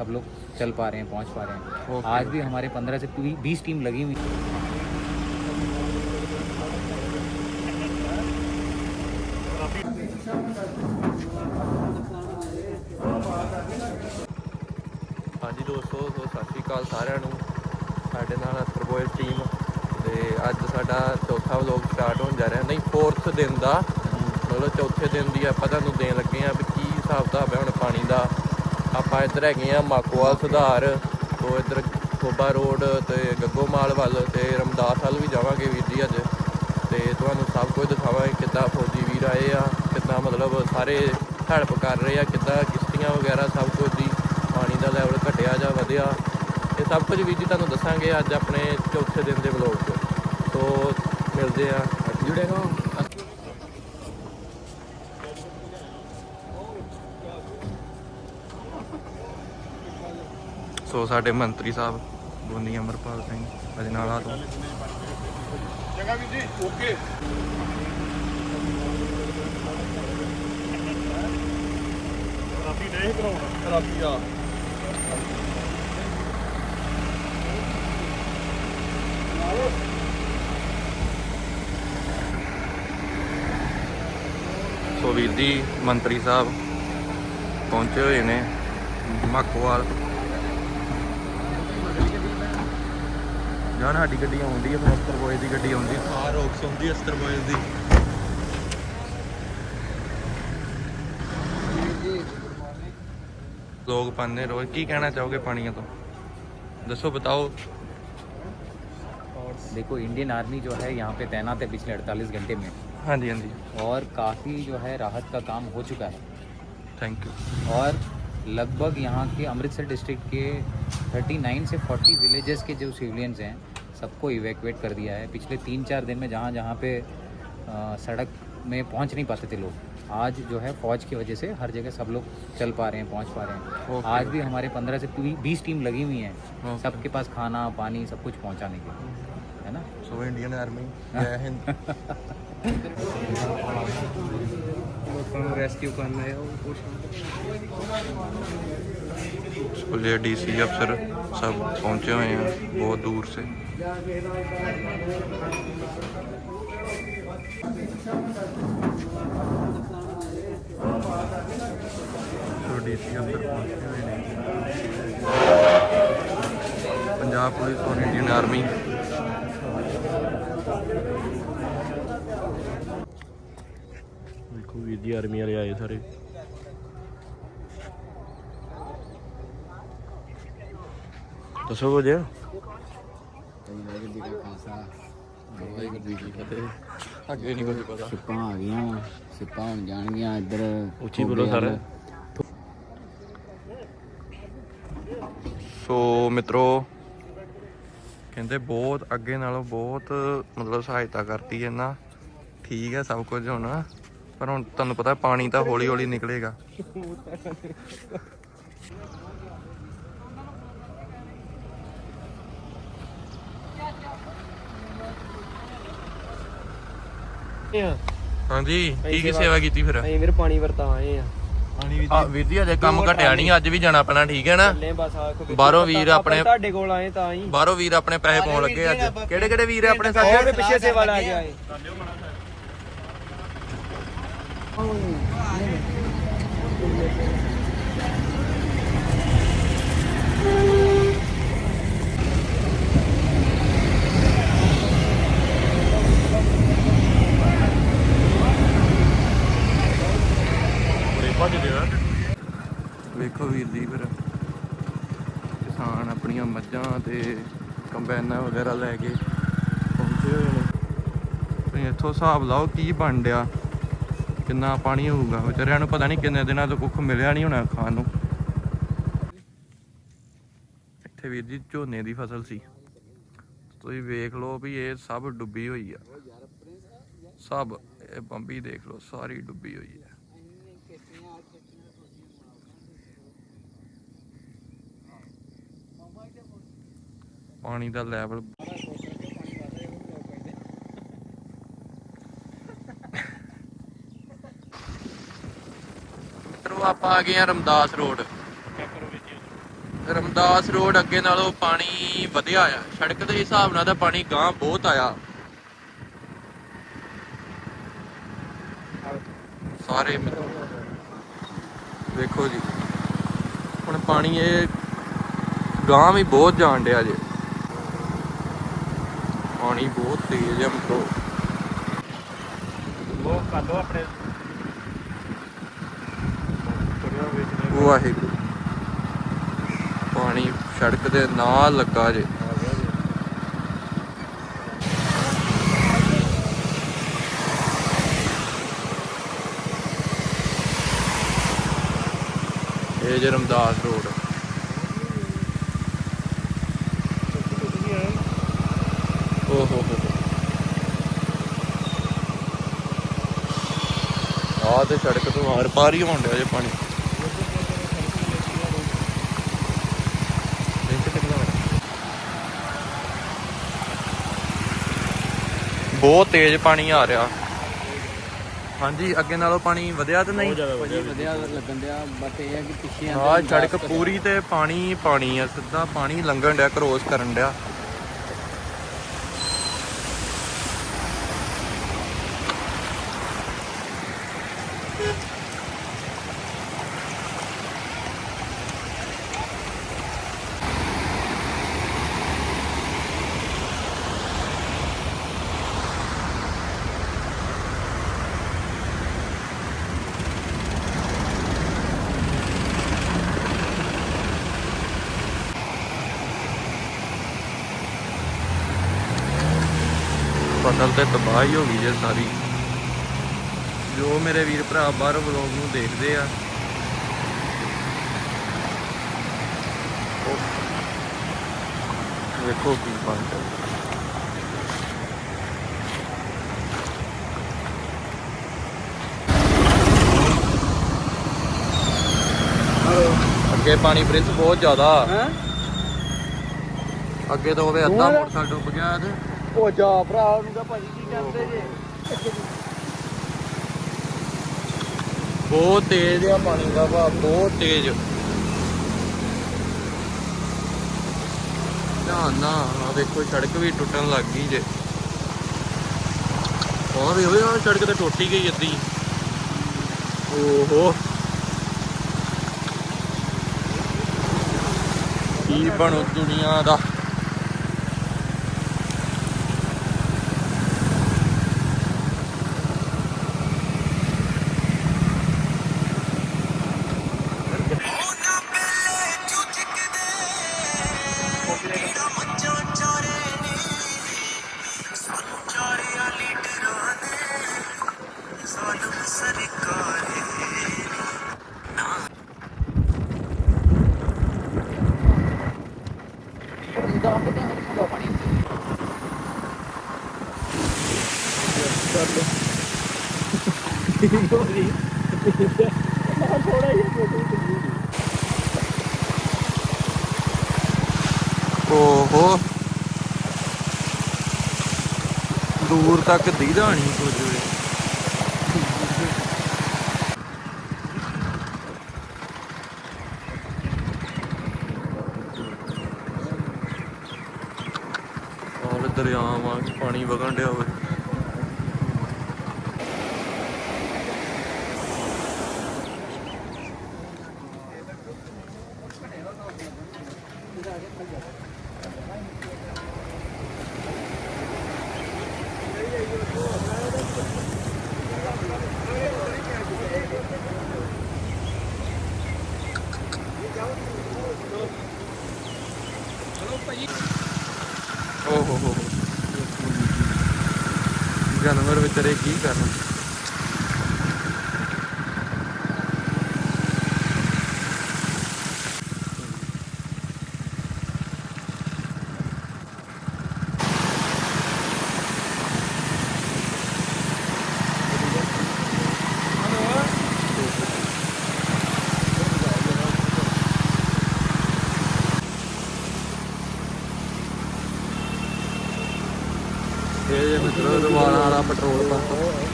सब लोग चल पा रहे हैं पहुंच पा रहे हैं ओके। आज भी हमारे पंद्रह से बीस टीम लगी हुई ਹਾਂਜੀ ਦੋਸਤੋ ਸੋ ਸਤਿ ਸ਼੍ਰੀ ਅਕਾਲ ਸਾਰਿਆਂ ਨੂੰ ਸਾਡੇ ਨਾਲ ਅਸਟਰਬੋਇਲ ਟੀਮ ਤੇ ਅੱਜ ਸਾਡਾ ਚੌਥਾ ਵਲੌਗ ਸਟਾਰਟ ਹੋਣ ਜਾ ਰਿਹਾ ਨਹੀਂ 4th ਦਿਨ ਦਾ ਮਤਲਬ ਚੌਥੇ ਦਿਨ ਦੀ ਆਪਾਂ ਤੁਹਾਨੂੰ ਦੇਣ ਲੱਗੇ ਆ ਵੀ ਕੀ ਹਿਸਾਬ ਦਾ ਹੈ ਹੁਣ ਪਾਣੀ ਦਾ ਆਪਾਂ ਇੱਧਰ ਹੈਗੇ ਆ ਮਾਕੋਵਾਲ ਸੁਧਾਰ ਤੋਂ ਇੱਧਰ ਖੋਬਾ ਰੋਡ ਤੇ ਗੱਗੋਮਾਲ ਵੱਲ ਤੇ ਰਮਦਾਸ ਵੱਲ ਵੀ ਜਾਵਾਂਗੇ ਵੀਰ ਜੀ ਅੱਜ। ਤੇ ਤੁਹਾਨੂੰ ਸਭ ਕੁਝ ਦਿਖਾਵਾਂਗੇ ਕਿੱਦਾਂ ਫੌਜੀ ਵੀਰ ਆਏ ਆ, ਕਿੱਦਾਂ ਮਤਲਬ ਸਾਰੇ ਹੈਲਪ ਕਰ ਰਹੇ ਆ, ਕਿੱਦਾਂ ਕਿਸ਼ਤੀਆਂ ਵਗੈਰਾ ਸਭ ਕੁਝ ਦੀ ਪਾਣੀ ਦਾ ਲੈਵਲ ਘਟਿਆ ਜਾਂ ਵਧਿਆ। ਇਹ ਸਭ ਕੁਝ ਵੀਰ ਜੀ ਤੁਹਾਨੂੰ ਦੱਸਾਂਗੇ ਅੱਜ ਆਪਣੇ ਚੌਥੇ ਦਿਨ ਦੇ ਵਲੌਗ 'ਚ। ਸੋ ਮਿਲਦੇ ਆ। ਜੁੜੇ ਰਹੋ। ਸੋ ਸਾਡੇ ਮੰਤਰੀ ਸਾਹਿਬ ਗੋਨੀ ਅਮਰਪਾਲ ਸਿੰਘ ਅਜਨਾਲਾ ਤੋਂ। ਜਗਾ ਵੀ ਜੀ ਓਕੇ। ਰਾਤੀ ਨਹੀਂ ਕਰਾਉਣਾ ਰਾਤੀ ਆ। ਸੋ ਵੀਰ ਜੀ ਮੰਤਰੀ ਸਾਹਿਬ ਪਹੁੰਚੇ ਹੋਏ ਨੇ ਮਾਕੋਵਾਲ। ਜਾਨ ਸਾਡੀ ਗੱਡੀ ਆਉਂਦੀ ਹੈ ਫਿਰ ਬੋਏ ਦੀ ਗੱਡੀ ਆਉਂਦੀ ਹੈ ਆ ਰੋਕ ਸੁਣਦੀ ਅਸਤਰ ਬੋਇਲ ਦੀ ਲੋਕ ਪਾਉਂਦੇ ਰੋਜ਼ ਕੀ ਕਹਿਣਾ ਚਾਹੋਗੇ ਪਾਣੀਆਂ ਤੋਂ ਦੱਸੋ ਬਤਾਓ देखो इंडियन आर्मी जो है यहाँ पे तैनात है पिछले 48 घंटे में ਹਾਂਜੀ ਹਾਂਜੀ और काफ़ी जो है राहत का काम हो चुका है ਥੈਂਕ ਯੂ और लगभग यहाँ के अमृतसर डिस्ट्रिक्ट के 39 से 40 विलेजेस के जो सिविलियंस हैं सबको इवैक्यूएट कर दिया है पिछले तीन चार दिन में जहाँ जहाँ पे आ, सड़क में पहुँच नहीं पाते थे लोग आज जो है फौज की वजह से हर जगह सब लोग चल पा रहे हैं पहुँच पा रहे हैं okay. आज भी हमारे पंद्रह से बीस टीम लगी हुई हैं okay. सबके पास खाना पानी सब कुछ पहुँचाने के है ना सो इंडियन आर्मी जय हिंद ये डीसी अफसर सब पहुँचे हुए हैं, बहुत दूर से। पंजाब पुलिस और इंडियन आर्मी। ਵੀਰ ਜੀ ਆਰਮੀ ਵਾਲੇ ਆਏ ਸਾਰੇ। ਦੱਸੋ ਕੁਝ? ਵਾਹਿਗੁਰੂ ਜੀ ਕਾ ਖਾਲਸਾ ਵਾਹਿਗੁਰੂ ਜੀ ਕੀ ਫਤਿਹ ਅੱਗੇ ਨਹੀਂ ਕੁਝ ਪਤਾ। ਸਿੱਪਾਂ ਆ ਗਈਆਂ ਸਿੱਪਾਂ ਹੁਣ ਜਾਣਗੀਆਂ ਇੱਧਰ। ਉੱਚੀ ਬੋਲੋ ਸਾਰਾ। ਸੋ ਮਿੱਤਰੋ ਕਹਿੰਦੇ ਬਹੁਤ ਅੱਗੇ ਨਾਲੋਂ ਬਹੁਤ ਮਤਲਬ ਸਹਾਇਤਾ ਕਰਤੀ ਇਹਨਾਂ। ਠੀਕ ਹੈ ਸਭ ਕੁਝ ਹੁਣ। ਪਰ ਹੁਣ ਤੁਹਾਨੂੰ ਪਤਾ ਪਾਣੀ ਤਾਂ ਹੌਲੀ ਹੌਲੀ ਨਿਕਲੇਗਾ। ਹਾਂਜੀ ਕੀ ਕੀ ਸੇਵਾ ਕੀਤੀ ਫਿਰ? ਅਸੀਂ ਵੀਰ ਪਾਣੀ ਵਰਤਾ ਆਏ ਆ। ਆ ਵੀਰ ਜੀ ਅਜੇ ਕੰਮ ਘਟਿਆ ਨਹੀਂ ਅੱਜ ਵੀ ਜਾਣਾ ਪੈਣਾ ਠੀਕ ਹੈ ਨਾ? ਬਾਹਰੋਂ ਵੀਰ ਆਪਣੇ ਤੁਹਾਡੇ ਕੋਲ ਆਏ ਤਾਂ ਹੀ। ਬਾਹਰੋਂ ਵੀਰ ਆਪਣੇ ਪੈਸੇ ਪਾਉਣ ਲੱਗੇ ਅੱਜ। ਕਿਹੜੇ ਕਿਹੜੇ ਵੀਰ ਆਪਣੇ ਵੀ ਪਿੱਛੇ ਸੇਵਾ ਲੈ ਕੇ ਆਏ। ਵੇਖੋ ਵੀਰ ਜੀ ਫਿਰ। ਕਿਸਾਨ ਆਪਣੀਆਂ ਮੱਝਾਂ ਤੇ ਕੰਬਾਈਨਾਂ ਵਗੈਰਾ ਲੈ ਕੇ ਪਹੁੰਚੇ ਹੋਏ ਨੇ। ਤੁਸੀਂ ਇੱਥੋਂ ਹਿਸਾਬ ਲਾਓ ਕੀ ਬਣ ਡਿਆ। ਕਿੰਨਾ ਪਾਣੀ ਹੋਊਗਾ। ਵਿਚਾਰਿਆਂ ਨੂੰ ਪਤਾ ਨਹੀਂ ਕਿੰਨੇ ਦਿਨਾਂ ਤੋਂ ਕੁੱਖ ਮਿਲਿਆ ਨਹੀਂ ਹੋਣਾ ਖਾਣ ਨੂੰ। ਇੱਥੇ ਵੀਰ ਜੀ ਝੋਨੇ ਦੀ ਫਸਲ ਸੀ। ਤੁਸੀਂ ਵੇਖ ਲਓ ਵੀ ਇਹ ਸਭ ਡੁੱਬੀ ਹੋਈ ਆ। ਸਭ, ਇਹ ਬੰਬੀ ਦੇਖ ਲਓ, ਸਾਰੀ ਡੁੱਬੀ ਹੋਈ ਹੈ ਪਾਣੀ ਦਾ ਲੈਵਲ ਮਿੱਤਰੋ ਆਪਾਂ ਆ ਗਏ ਆ ਰਮਦਾਸ ਰੋਡ। ਰਮਦਾਸ ਰੋਡ ਅੱਗੇ ਨਾਲੋਂ ਪਾਣੀ ਵਧਿਆ ਆ। ਸੜਕ ਦੇ ਹਿਸਾਬ ਨਾਲ ਤਾਂ ਪਾਣੀ ਗਾਂ ਬਹੁਤ ਆਇਆ। ਸਾਰੇ ਮਿੱਤਰ, ਵੇਖੋ ਜੀ। ਹੁਣ ਪਾਣੀ ਇਹ ਗਾਂ ਵੀ ਬਹੁਤ ਜਾਣ ਡਿਆ ਜੇ। ਪਾਣੀ ਬਹੁਤ ਤੇਜ਼ ਹੈ ਮਤਲਬ ਉਹ ਕਰ ਲਓ ਆਪਣੇ ਵਾਹਿਗੁਰੂ। ਪਾਣੀ ਸੜਕ ਦੇ ਨਾਲ ਲੱਗਾ ਜੇ। ਇਹ ਜੇ ਰਮਦਾਸ ਰੋਡ। ਓ ਹੋ ਹੋ। ਆ ਤੇ ਸੜਕ ਤੋਂ ਆਰ ਪਾਰ ਹੀ ਹੋਣ ਡਿਆ ਜੇ ਪਾਣੀ ਲਿੰਕ ਕਿੰਨਾ ਹੋਣਾ? ਬਹੁਤ ਤੇਜ਼ ਪਾਣੀ ਆ ਰਿਹਾ। ਹਾਂਜੀ ਅੱਗੇ ਨਾਲੋਂ ਪਾਣੀ ਵਧਿਆ ਤੇ ਨਹੀਂ? ਭਾਜੀ ਵਧੀਆ ਲੱਗਣ ਦਿਆ ਬਟ ਇਹ ਹੈ ਕਿ ਪਿੱਛੇ ਹਾਂ ਸੜਕ ਪੂਰੀ ਤੇ ਪਾਣੀ ਪਾਣੀ ਆ ਸਿੱਧਾ ਪਾਣੀ ਲੰਘਣ ਡਿਆ ਕ੍ਰੋਸ ਕਰਨ ਡਿਆ। ਫਸਲ ਤੇ ਤਬਾਹੀ ਹੋ ਗਈ ਜੇ ਸਾਰੀ। ਜੋ ਮੇਰੇ ਵੀਰ ਭਰਾ ਬਾਹਰ ਵਲੋਗ ਨੂੰ ਦੇਖਦੇ ਆ। ਵੇਖੋ ਕੀ ਬਣ ਰਿਹਾ ਅੱਗੇ ਪਾਣੀ ਬ੍ਰਿਜ ਬਹੁਤ ਜ਼ਿਆਦਾ। ਹੈ? ਅੱਗੇ ਤੋਂ ਹੋਵੇ ਅੱਧਾ ਮੋਟਰਸਾਈਕਲ ਡੁੱਬ ਗਿਆ ਤੇ ਉਹ ਜਾ ਭਰਾ, ਉਹਨੂੰ ਕਹ ਭਾਜੀ ਕੀ ਕਰਦੇ ਜੇ? ਬਹੁਤ ਤੇਜ਼ ਆ ਪਾਣੀ ਦਾ ਭਾਅ ਬਹੁਤ ਤੇਜ਼। ਧਿਆਨ ਨਾ, ਆ ਵੇਖੋ ਸੜਕ ਵੀ ਟੁੱਟਣ ਲੱਗ ਗਈ ਜੇ। ਉਹ ਵੀ ਹੋਵੇ ਆ ਸੜਕ ਤੇ ਟੁੱਟ ਹੀ ਗਈ ਅੱਧੀ। ਓਹੋ। ਕੀ ਬਣੂ ਦੁਨੀਆ ਦਾ? ਓਹੋ। ਦੂਰ ਤੱਕ ਦੀਦਾ ਨਹੀਂ ਕੁਝ ਵੀ। ਔਰ ਦਰਿਆਵਾਂ ਪਾਣੀ ਵਗਣ ਡਿਆ ਹੋਵੇ ਓਹ ਹੋ ਹੋ। ਜਾਨਵਰ ਵਿਚਾਰੇ ਕੀ ਕਰਨ? ਰਵਾਲਾ ਵਾਲਾ ਪੈਟਰੋਲ ਪੰਪ।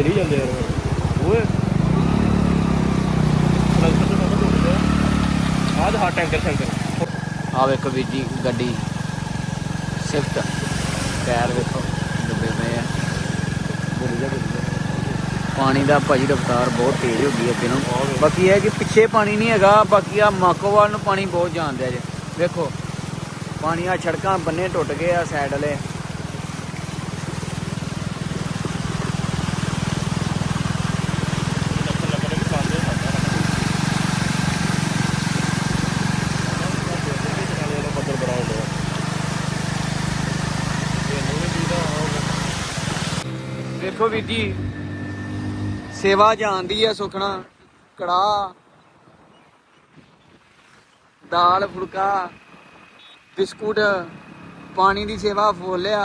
ਘੇਰੀ ਜਾਂਦੇ ਯਾਰ ਓਏ। ਆਹ ਹਾਂ ਟੈਂਕਰ ਸ਼ੈਂਕਰ ਆ ਵੇਖੋ ਵੀਰ ਜੀ ਗੱਡੀ ਸਿਫਟ ਟਾਇਰ ਵੇਖੋ ਡੱਬੇ ਪਏ ਆ। ਪਾਣੀ ਦਾ ਭਾਜੀ ਰਫਤਾਰ ਬਹੁਤ ਤੇਜ਼ ਹੋ ਗਈ ਅੱਗੇ ਨੂੰ ਬਾਕੀ ਇਹ ਹੈ ਕਿ ਪਿੱਛੇ ਪਾਣੀ ਨਹੀਂ ਹੈਗਾ ਬਾਕੀ ਆ ਮਾਕੋਵਾਲ ਨੂੰ ਪਾਣੀ ਬਹੁਤ ਜਾਂਦਿਆ ਜੇ। ਵੇਖੋ ਪਾਣੀ ਆ ਸੜਕਾਂ ਬੰਨੇ ਟੁੱਟ ਗਏ ਆ ਸਾਈਡ ਵਾਲੇ ਬੱਦਲ ਬੜਾ ਹੋ ਗਿਆ ਵੇਖੋ ਵੀਰ ਜੀ ਸੇਵਾ ਜਾਂਦੀ ਆ ਸੁਖਣਾ ਕੜਾ ਦਾਲ ਫੁਲਕਾ ਬਿਸਕੁਟ ਪਾਣੀ ਦੀ ਸੇਵਾ ਫੋਲਿਆ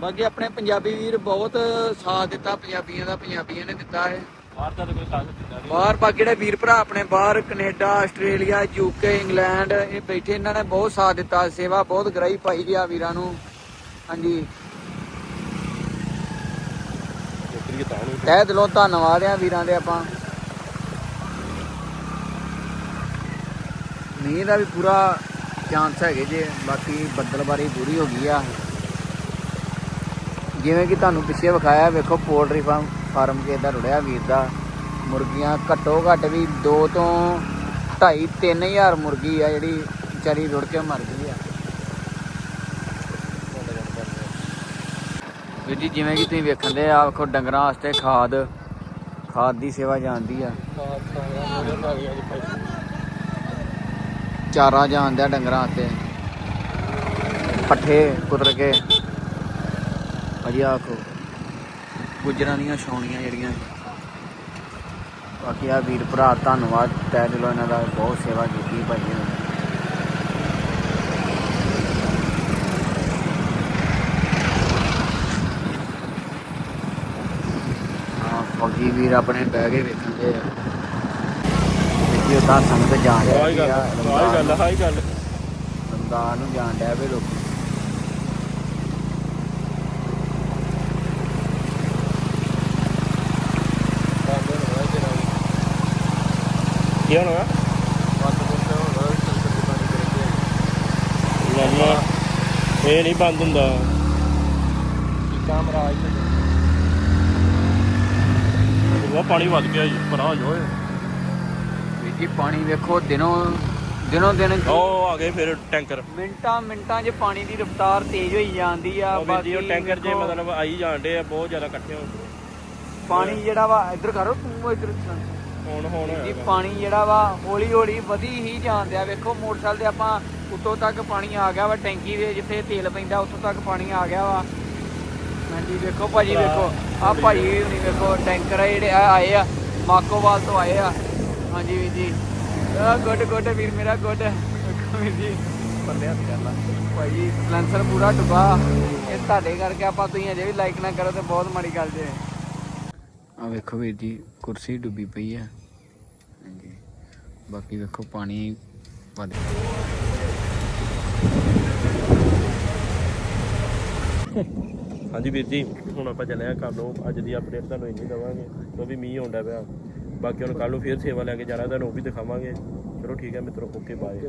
ਬਾਕੀ ਆਪਣੇ ਪੰਜਾਬੀ ਵੀਰ ਬਹੁਤ ਸਾਥ ਦਿੱਤਾ ਪੰਜਾਬੀਆਂ ਦਾ ਪੰਜਾਬੀਆਂ ਨੇ ਦਿੱਤਾ ਹੈ ਬਾਹਰ ਦਾ ਤਾਂ ਕੋਈ ਸਾਥ ਦਿੱਤਾ ਨਹੀਂ। ਬਾਹਰ ਬਾਕੀ ਜਿਹੜੇ ਵੀਰ ਭਰਾ ਆਪਣੇ ਬਾਹਰ ਕੈਨੇਡਾ ਆਸਟ੍ਰੇਲੀਆ ਯੂਕੇ ਇੰਗਲੈਂਡ ਇਹ ਬੈਠੇ ਇਹਨਾਂ ਨੇ ਬਹੁਤ ਸਾਥ ਦਿੱਤਾ ਸੇਵਾ ਬਹੁਤ ਗਰਾਈ ਪਾਈ ਗਿਆ ਵੀਰਾਂ ਨੂੰ। ਹਾਂਜੀ। ਨੌਕਰੀ ਤਾਂ ਨੂੰ ਤਹਿ ਦਿਲੋਂ ਧੰਨਵਾਦ ਆ ਵੀਰਾਂ ਦੇ ਆਪਾਂ। ਮੀਂਹ ਦਾ ਵੀ ਪੂਰਾ ਚਾਂਸ ਹੈਗੇ ਜੇ, ਬਾਕੀ ਬੱਦਲਬਾਰੀ ਪੂਰੀ ਹੋ ਗਈ ਆ। ਜਿਵੇਂ ਕਿ ਤੁਹਾਨੂੰ ਪਿੱਛੇ ਵਿਖਾਇਆ, ਵੇਖੋ ਪੋਲਟਰੀ ਫਾਰਮ ਫਾਰਮ ਕੇ ਦਾ ਰੁੜਿਆ ਵੀਰ ਦਾ। ਮੁਰਗੀਆਂ ਘੱਟੋ ਘੱਟ ਵੀ 2 ਤੋਂ 2.5 3000 ਮੁਰਗੀ ਆ ਜਿਹੜੀ ਵਿਚਾਰੀ ਰੁੜ ਕੇ ਮਰ ਗਈ ਆ ਵੀਰ ਜੀ, ਜਿਵੇਂ ਕਿ ਤੁਸੀਂ ਵੇਖਣ ਦੇ ਆ, ਵੇਖੋ ਡੰਗਰਾਂ ਵਾਸਤੇ ਖਾਦ ਖਾਦ ਦੀ ਸੇਵਾ ਜਾਂਦੀ ਆ। ਚਾਰਾ ਜਾਂਦਾ ਡੰਗਰਾਂ ਵਾਸਤੇ। ਪੱਠੇ ਕੁਤਰ ਕੇ। ਅਜੀ ਆਖੋ ਗੁਜਰਾਂ ਦੀਆਂ ਛਾਉਣੀਆਂ ਜਿਹੜੀਆਂ। ਬਾਕੀ ਆ ਵੀਰ ਭਰਾ, ਧੰਨਵਾਦ। ਤੈ ਦਿਲੋਂ ਇਹਨਾਂ ਦਾ ਬਹੁਤ ਸੇਵਾ ਕੀਤੀ ਭਾਈ ਨੇ। ਹਾਂ ਫੌਜੀ ਵੀਰ ਆਪਣੇ ਬਹਿ ਕੇ ਵੇਖਣ ਦੇ ਆ ਦੇਖੀ ਉਹ ਤਾਂ ਸੰਗਤ ਜਾਣ ਆਹ ਹੀ ਗੱਲ ਆਹ ਹੀ ਗੱਲ ਆਹ ਹੀ ਗੱਲ ਰਮਦਾਨ ਨੂੰ ਜਾਣ ਡਿਆ ਵੇ ਲੋਕੀ ਕੀ ਹੋਣਾ ਨਾ ਇਹ ਨਹੀਂ ਬੰਦ ਹੁੰਦਾ ਉਹ ਪਾਣੀ ਵੱਧ ਗਿਆ ਜੀ ਪਰਾਂ ਹੋ ਜਾਓ ਵੀਰ ਜੀ ਪਾਣੀ ਵੇਖੋ ਦਿਨੋਂ ਦਿਨੋਂ ਦਿਨ ਉਹ ਆ ਗਏ ਫਿਰ ਟੈਂਕਰ। ਮਿੰਟਾਂ ਮਿੰਟਾਂ 'ਚ ਪਾਣੀ ਦੀ ਰਫ਼ਤਾਰ ਤੇਜ਼ ਹੋਈ ਜਾਂਦੀ ਆ ਵੀਰ ਜੀ ਉਹ ਟੈਂਕਰ ਜੇ ਮਤਲਬ ਆਈ ਜਾਂਦੇ ਆ ਬਹੁਤ ਜ਼ਿਆਦਾ ਇਕੱਠੇ ਹੋ ਗਏ। ਪਾਣੀ ਜਿਹੜਾ ਵਾ ਇੱਧਰ ਕਰੋ ਤੂੰ ਇੱਧਰ ਹੁਣ ਹੁਣ ਜੀ ਪਾਣੀ ਜਿਹੜਾ ਵਾ ਹੌਲੀ ਹੌਲੀ ਵਧੀ ਹੀ ਜਾਂਦਿਆ ਵੇਖੋ ਮੋਟਰਸਾਈਕਲ ਤੇ ਆਪਾਂ ਉੱਤੋਂ ਤੱਕ ਪਾਣੀ ਆ ਗਿਆ ਵਾ ਟੈਂਕੀ ਦੇ ਜਿੱਥੇ ਤੇਲ ਪੈਂਦਾ ਉੱਥੋਂ ਤੱਕ ਪਾਣੀ ਆ ਗਿਆ ਵਾ। ਹਾਂਜੀ ਵੇਖੋ ਭਾਜੀ ਵੇਖੋ। ਆ ਭਾਜੀ ਹੁਣੀ ਵੇਖੋ ਟੈਂਕਰ ਆ ਜਿਹੜੇ ਆਏ ਆ, ਮਾਕੋਵਾਲ ਤੋਂ ਆਏ ਆ। ਹਾਂਜੀ ਵੀਰ ਜੀ। ਆ ਗੁੱਡ ਗੁੱਡ ਵੀਰ ਮੇਰਾ, ਗੁੱਡ। ਵੀਰ ਜੀ ਪੱਲੇ ਹੱਥ ਕਰ ਲਾ। ਭਾਜੀ ਸਲੈਂਸਰ ਪੂਰਾ ਡੁੱਬਾ। ਇਹ ਤੁਹਾਡੇ ਕਰਕੇ ਆਪਾਂ ਤੁਸੀਂ ਅਜੇ ਵੀ ਲਾਈਕ ਨਾ ਕਰੋ ਤੇ ਬਹੁਤ ਮਾੜੀ ਗੱਲ ਜੇ। ਆ ਵੇਖੋ ਵੀਰ ਜੀ, ਕੁਰਸੀ ਡੁੱਬੀ ਪਈ ਆ। ਹਾਂਜੀ। ਬਾਕੀ ਵੇਖੋ, ਪਾਣੀ ਵੱਧ ਹਾਂਜੀ ਵੀਰ ਜੀ, ਹੁਣ ਆਪਾਂ ਚੱਲੇ ਆ ਘਰ ਨੂੰ। ਅੱਜ ਦੀ ਅਪਡੇਟ ਤੁਹਾਨੂੰ ਇੰਨੀ ਦਵਾਂਗੇ ਕਿਉਂਕਿ ਮੀਂਹ ਆਉਂਦਾ ਪਿਆ। ਬਾਕੀ ਹੁਣ ਕੱਲ ਨੂੰ ਫੇਰ ਸੇਵਾ ਲੈ ਕੇ ਜਾਣਾ, ਤੁਹਾਨੂੰ ਉਹ ਵੀ ਦਿਖਾਵਾਂਗੇ। ਚਲੋ ਠੀਕ ਹੈ ਮਿੱਤਰੋ ਓਕੇ ਬਾਏ